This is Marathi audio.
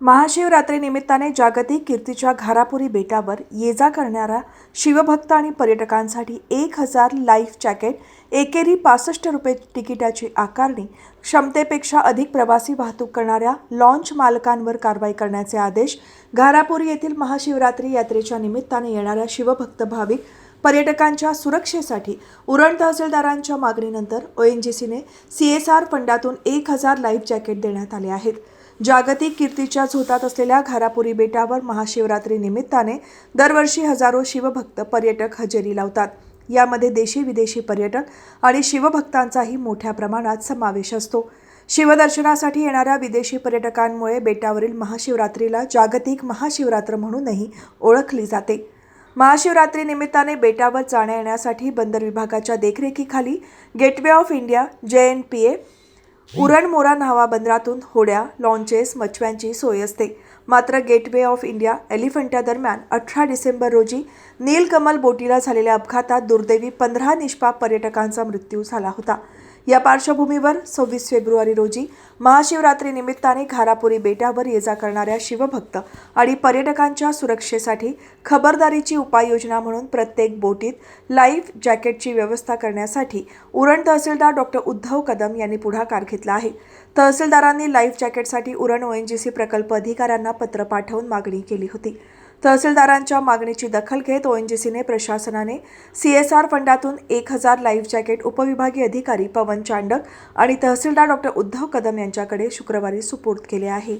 महाशिवरात्री निमित्ताने जागतिक कीर्तीच्या घारापुरी बेटावर ये जा करणाऱ्या शिवभक्त आणि पर्यटकांसाठी एक हजार लाईफ जॅकेट एकेरी पासष्ट रुपये तिकिटाची आकारणी क्षमतेपेक्षा अधिक प्रवासी वाहतूक करणाऱ्या लॉन्च मालकांवर कारवाई करण्याचे आदेश घारापुरी येथील महाशिवरात्री यात्रेच्या निमित्ताने येणाऱ्या शिवभक्त भाविक पर्यटकांच्या सुरक्षेसाठी उरण तहसीलदारांच्या मागणीनंतर ओ एन जी सीने सी एस आर फंडातून एक हजार लाईफ जॅकेट देण्यात आले आहेत. जागतिक कीर्तीच्या झोतात असलेल्या घारापुरी बेटावर महाशिवरात्री निमित्ताने दरवर्षी हजारो शिवभक्त पर्यटक हजेरी लावतात. यामध्ये देशी विदेशी पर्यटक आणि शिवभक्तांचाही मोठ्या प्रमाणात समावेश असतो. शिवदर्शनासाठी येणाऱ्या विदेशी पर्यटकांमुळे बेटावरील महाशिवरात्रीला जागतिक महाशिवरात्र म्हणूनही ओळखली जाते. महाशिवरात्री निमित्ताने बेटावर जाण्या येण्यासाठी बंदर विभागाच्या देखरेखीखाली Gateway of India J N P A उरणमोरा Nhava बंदरातून होड्या लॉन्चेस मच्छव्यांची सोय असते. मात्र गेटवे ऑफ इंडिया एलिफंटादरम्यान अठरा डिसेंबर रोजी नीलकमल बोटीला झालेल्या अपघातात दुर्दैवी पंधरा निष्पाप पर्यटकांचा मृत्यू झाला होता. या पार्श्वभूमीवर सव्वीस फेब्रुवारी रोजी महाशिवरात्री निमित्ताने घारापुरी बेटावर ये जा करणाऱ्या शिवभक्त आणि पर्यटकांच्या सुरक्षेसाठी खबरदारीची उपाययोजना म्हणून प्रत्येक बोटीत लाईफ जॅकेटची व्यवस्था करण्यासाठी उरण तहसीलदार डॉक्टर उद्धव कदम यांनी पुढाकार घेतला आहे. तहसीलदारांनी लाईफ जॅकेटसाठी उरण ओएनजीसी प्रकल्प अधिकाऱ्यांना पत्र पाठवून मागणी केली होती. तहसीलदारांच्या मागणीची दखल घेत ओएनजीसीने प्रशासनाने सी एस आर फंडातून एक हजार लाईफ जॅकेट उपविभागीय अधिकारी पवन चांडक आणि तहसीलदार डॉक्टर उद्धव कदम यांच्याकडे शुक्रवारी सुपूर्द केले आहे.